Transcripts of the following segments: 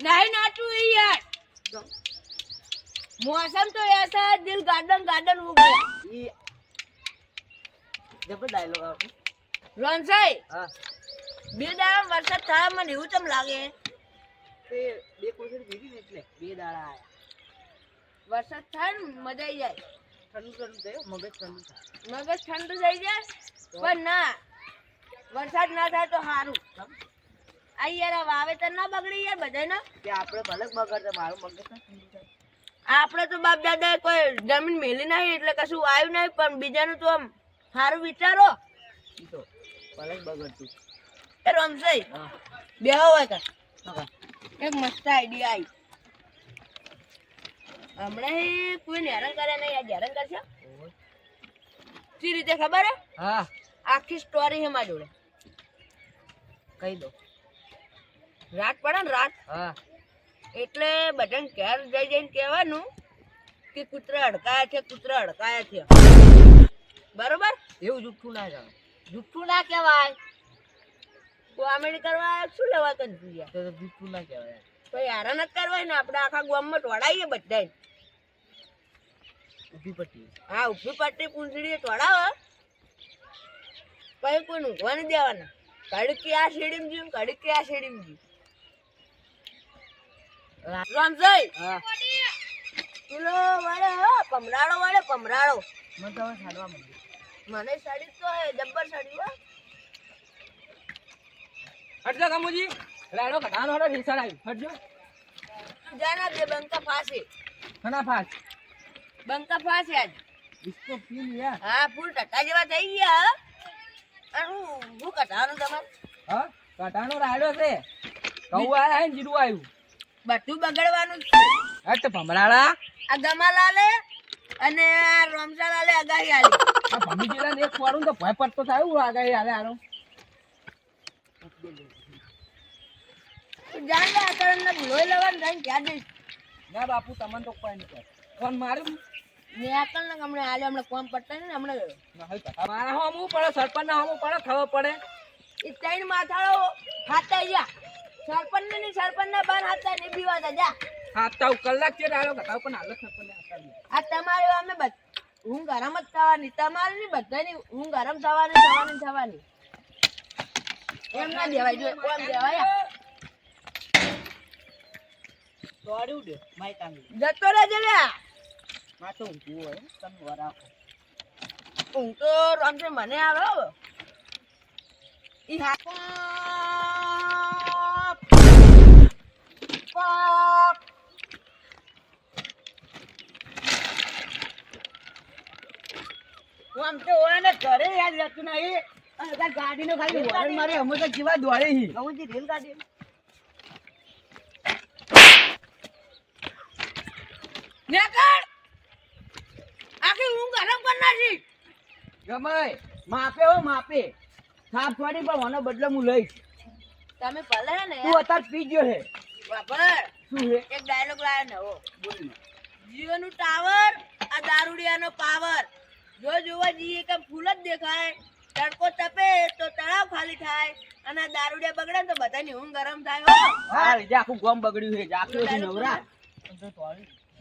નહીં નાટું યાર. મોસમ તો એસા દિલ ગાર્ડન ગાર્ડન ઉગ જબર ડાયલોગ આવે રોનસાઈ હા. બે દાડા વરસાદ થાય મને એવું ચમ લાગે? તે બે કોસર ભીગી ને એટલે. બે દાડા આયા. વરસાદ થાય ને મજા આવી જાય. ઠંડુ ઠંડુ થયું મગજ ઠંડુ થાય. મગજ ઠંડુ થઈ જાય પણ ના વરસાદ ના થાય તો સારું આ યાર વાવેતર ના બગડી યાર બધાના કે આપણે ભલે બગડે મારું મગજ ના ઠંડુ થાય આપણે તો બાપ દાદા કોઈ જમીન મેલી નહીં એટલે કશું આવ્યું નહીં પણ બીજાનું તો આમ સારું વિચારો. ભલે બગડતું. એ રમસાઈ બે હોય કા એક મસ્ત આઈડિયા આવી હમણાં કોઈ હેરાન કરે નહીં આજ હેરાન કરશે? સી રીતે ખબર હે? હા. આખી સ્ટોરી હે મારી જોડે. કહી દો. રાત પડે ને રાત. હા. એટલે બધાને ઘેર જઈ જઈને કહેવાનું કે કૂતરા અડકાયા છે કૂતરા અડકાયા છે. બરોબર? એવું જુઠ્ઠું ના જાણે જુઠ્ઠું ના કહેવાય. કોમેડી કરવા શું લેવા કંજુ યાર તો તો જુઠ્ઠું ના કહેવાય. કોઈ હેરાન જ કરવાય ને આપણે આખા ગામમાં ટોડાઈએ બધાય ઊભી પટ્ટી. હા ઊભી પટ્ટી પૂંછડીએ ટોળાવો પછી કોઈ ઊંઘવા નહીં દેવાના. કડકી આ શેડીમ જીવ કડકી આ શેડીમ જીવ. રણજય પેલો મને સાડી તો હે જબ્બર સાડી હો. રાડો કઢાનો હડો ઢીસણ આવી. હટજો. જાના દે બંકા ફાસે. ઘણા ફાસ. બંકા ફાસે આજ. ઇસકો હા ફૂલ ટટા જેવા થઈ ગયા અરે હું કઢાનો તમાર? હા કઢાનો રાડો છે. કૌ આયા જીરું આવ્યું બધું બગડવાનું છે છે તો ભમરાળા. આ ગમાલાલે અને આ રમઝાલાલે આગાહી આલી. આ ભમીજીલા ને એક વારું તો ભય પડતો થાય હું આગાહી આલે તું જાણ લે આકરણને ભૂલોય લેવાનું થઈને ક્યાં દઈશ ના બાપુ તમને તો કોઈ નહીં કરે ફોન માર્યું મેં આકરણને હમણાં આલ્યો હમણાં કોમ પડતા ને હમણાં મારા હોમું પડે સરપંચ ના હોમું પડે ખબર પડે. એ ત્રણ માથાળો ખાતા ગયા સરપંચ ને નહીં સરપંચ ના બાર હાથા ને બીવા તા જા કલાક કઢાવ પણ હાલત સરપંચ આ તમારે અમે હું ગરમ જ થવાની. તમારે નહીં બધાની હું ગરમ થવાની થવાની થવાની. એમ ના દેવાય જો એમ દેવાય. દોડ્યું દે માઈ કાંગી જતો રહેજે લ્યા. માં તો હોય તમે રમશે મને આવે. ઈ હા પાપ. હું આમ તો હોય ઘરે યાદ રહેતું નહીં અને તાર ગાડીનો ખાલી હોર્ન મારે અમે તો જીવા દોડે હી. ગૌજી રેલગાડી નેકળ! આખી હું ગરમ કરી નાખી. ગમાય માપે હો માપે. થાપ થોડી પણ મને બદલે હું લઈશ. તમે ભલે ને. તું અત્યારે પી ગયો હે. બાપર એક ડાયલોગ લાયો નવો બોલ જીઓ નું ટાવર આ દારૂડિયાનો પાવર. જો જોવા જઈએ કે ફૂલ જ દેખાય તડકો તપે તો તળાવ ખાલી થાય અને દારૂડિયા બગડે તો બધાની ઊંઘ ગરમ થાય હો. હા લીધે આખું ગોમ બગડ્યું છે જાખ્યો છે નવરા.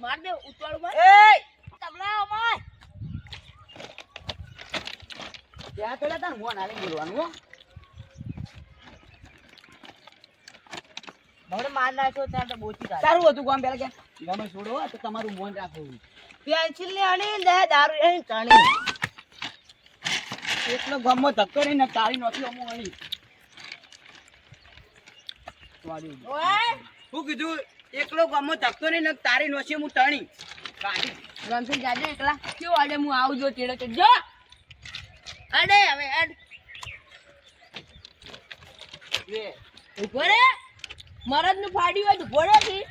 માર દે ઉતવાળું માર. એ! તબલા અમાય ત્યાં તો તાર મોન આલે બોલવાનું હો. બહુ માર નાખ્યો ત્યાં તો બોચી કાઢ તારું હતું કોમ પેલા કે? ગમે છોડો તો તમારું મોન રાખો પેન્સિલ ને અણી દે દારૂ એ ચણી એટલો ગમો ધક્કો રહી ને તારી નોથી અમુક અણી. શું કીધું એકલો ગમો ધક્કો નહીં ને તારી નોથી હું તણી. કાઢી રમસી જાજે એકલા. કેવો આડે હું આવું જો તેડે તે. જો! અડે હવે અડ લે. ઊભો રે. મરદનું ફાડ્યું હોય તો ઘોડે થી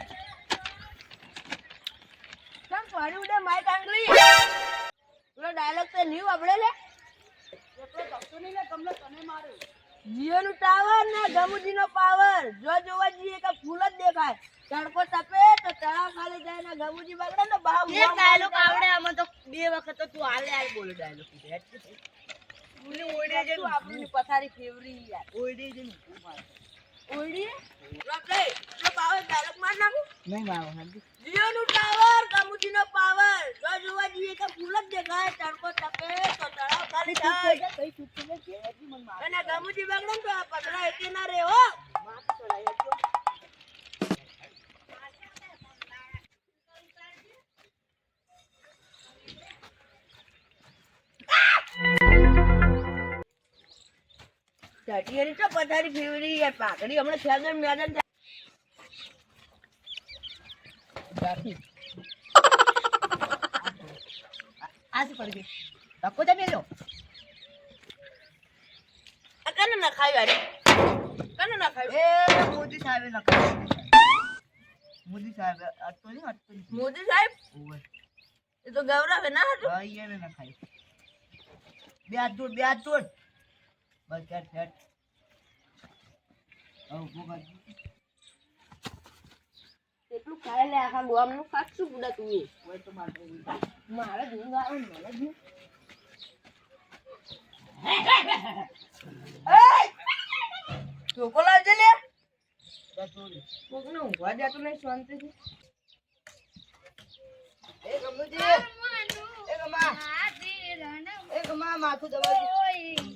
કેમ ફાડી ઉડે? માઈક આંગળી પેલો ડાયલોગ તો નહીં વાપરે લે. જીઓ નું ટાવર ને ગમુજી નો પાવર જો જોવા જઈએ કે ફૂલ જ દેખાય. તડકો તપે તો તળાવ ખાલી જાય ને ગમુજી બગડે ને બહાર એક ડાયલોગ આવડે આમાં તો બે વખત તો તું હાલે હાલ બોલો ડાયલોગ આપણી પથારી ફેવરી યાર. ઓઈડે જઈને મારે. ઓયડી રમલે પાવર ડાયરેક્ટ માર નાખું નહીં મારો શાંતિ. જીઓ નું પાવર કમુચી નો પાવર જો જોવા જઈએ કે ફૂલ જ દેખાય તડકો તપે તો તળાવ ખાલી થાય કઈ ચૂપ મને માર. અને બગડે તો આ પતરા એકે ના રે હો ચટિયાની તો પથારી ફેવરી યાર પાઘડી હમણાં મેદન થાય. જાતી. આ શું કરી? ધક્કો તો મેલ્યો. કને નખાયું અરે કને નખાયું એ મોદી સાહેબ ના ખાય મોદી સાહેબ અટકો નહીં, અટકો મોદી સાહેબ. એ તો ગૌરવ ના હતું હા, ઈ ના ખાય બે હાથ જોડ, બે હાથ જોડ. બસ, હેડ, હેડ. એટલું ખાય લે આખા ગોમનું પૂડા તું એ? મારે લાવજે લે. કોકને ઊંઘવા દેતું નહીં શાંતિથી. એ ગમુજી. એ ગમા. એ ગમા, માથું દબાવી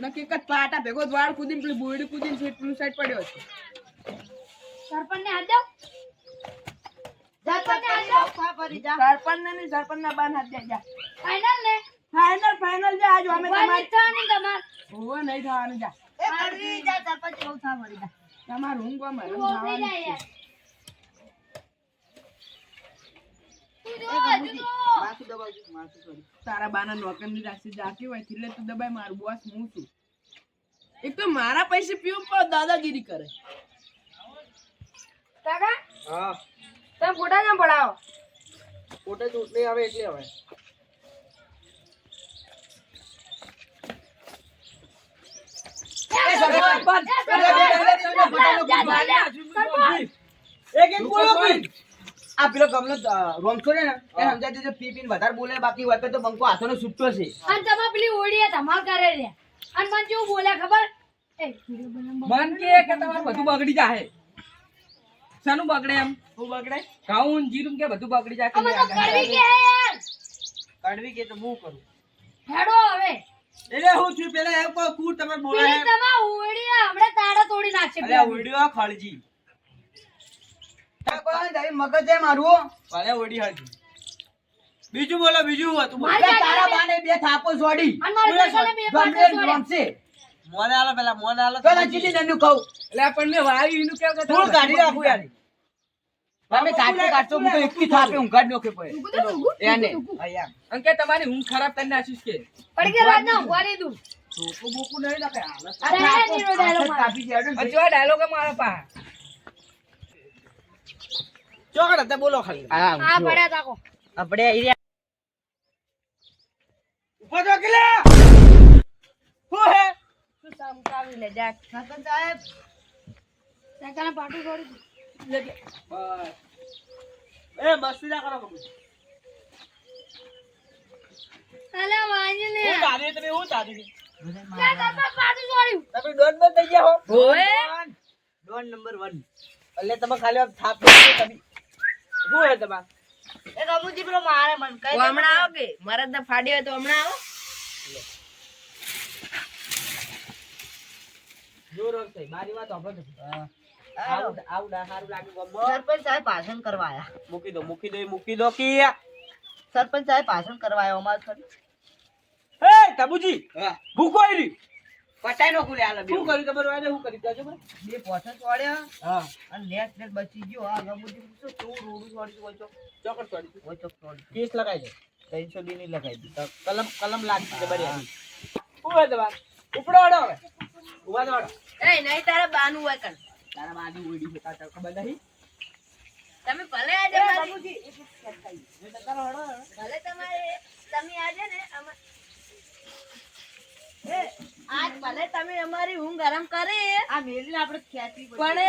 નક્કી એક પાટા ભેગો દ્વાળ કૂદીને પેલી બોયડી કૂદીને છે પેલું સાઈડ પડ્યો છે. જા, જા, જા, જા, ખા પડી, જા. સરપંચ ને નહીં સરપંચ ના બાન હાથ દે જા. ફાઇનલ ફાઇનલ જા આજ અમે તમારે હોવે નહીં થવાનું જા. એ કડવી, જા, સરપંચ બહુ થા પડી, જા. તમારું ઊંઘમાં મરમ થવાનું જ છે. એ ગમુજી, માથું દબાવજો, માથું sorry. તારા બાના નોકરની રાશિ જાતી હોય એટલે તું દબાઈ મારું બોસ હું છું. એક તો મારા પૈસે પીવું પણ દાદાગીરી કરે. કાકા? હા. તમે ફોટા કેમ પડાવો? પોતે ચૂંટણી આવે એટલે હવે એક એક બોલો ભાઈ. આ પેલો ગમલો રોમસો છે ને એ સમજાય દેજો પી પીને વધારે બોલે બાકી વખત તો બંકો હાથોનો છૂટતો છે અને તમે પેલી ઓળીએ ધમાલ કરે છે. અને મને જેવું બોલે ખબર? એ મન કે કે તમારું બધું બગડી જાય શાનું બગડે એમ. શું બગડે? ઘઉં જીરું કે બધું બગડી જાય. કડવી કે કડવી કે તો હું કરું? હેડો હવે. એટલે હું છું પેલા એમ કહો કુર તમે પેલી તમા ઓળી હમણાં તાળા તોડી નાખશે અલ્યા ઓડિયો ખળજી. મગજ છે મારું અલ્યા ઓડી હળજી બીજું બોલો બીજું હતું મારી તારા બાને બે થાપો છોડી મોને આલો પેલા મોને આલો. તો ચીલી નન્નું કહું. એટલે આપણને વાયુ એનું કેવું કે ફૂલ કાઢી રાખું યાર. તમે કાઢતો કાઢતો હું તો એકથી થાપે ઊંઘાડ નોખે પડે. એને ઊંઘું. અંકે તમારી હું ખરાબ કરી નાખીશ કે? પડ કે રાત ના ઊંઘવા લીધું ચોખ્ખું બોકું નહીં લખે હાલત અરે નીરો ડાયલોગ કાપી દેડો ને. ડાયલોગ મારો પા. ચોકડ હતા બોલો ખાલી. આ પડ્યા તાકો આપણે અહીં ઉપર તો કિલે! હું? હે તું સમકાવી લે જા. સરપંચ સાહેબ કાકાને પાટું છોડી દીધું. એ મસ્તી ના કરો કબૂલ અલા વાંજી ને હું તારી તમે હું તારી ક્યાં તારા પાટું છોડ્યું. તમે ડોન બંધ થઈ ગયા હો. ડોન નંબર 1 એટલે તમે ખાલી થાપ તમે. શું હે તમાર? એ કબૂજી પેલો મારે મન ઓ હમણાં આવો કે? મારા તો ફાડ્યો તો હમણાં આવો. જોર થઈ મારી વાત સાંભળો આવું આવું સારું લાગ્યું ગમો સરપંચ સાહેબ ભાષણ કરવા આયા. મૂકી દો મૂકી દો મૂકી દો કે સરપંચ સાહેબ ભાષણ કરવા આવ્યો અમાર હે તબુજી આયરી પટાઈ નો ખુલે આલે શું કર્યું તમારું આને શું કરી દેજો બે પોઠા છોડ્યા હા. અને નેટ નેટ બચી ગયો. આ ગમુજી શું તું રોડું છોડી હોય તો હોય તો છોડી કેસ લગાઈ દે. 300 ની લગાઈ દી. કલમ કલમ લાગતી છે બરી શું દવા ઉપડો અડો હવે. ઊભા દોડો એ નહીં તારા બાનું હોય કણ. તારા બાજુ ઉડી છે તારે ખબર નહીં? તમે ભલે આજે ભલે તમારે તમે આજે ને અમા- એ, આજ ભલે તમે અમારી ઊંઘ ગરમ કરે આ મેલીને આપણે ખેંચવી પણ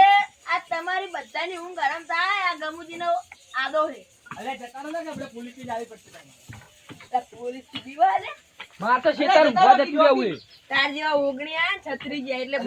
આ તમારી બધાની ઊંઘ ગરમ થાય આ ગમુજીનો આદો છે. અરે જતાનો ને આપણે પોલીસથી આવી પડશે. પોલીસથી દીવા છે માર તો શેતાર ઊભા જતું રહેવું તાર જેવા ઓગણી આ છત્રી જાય એટલે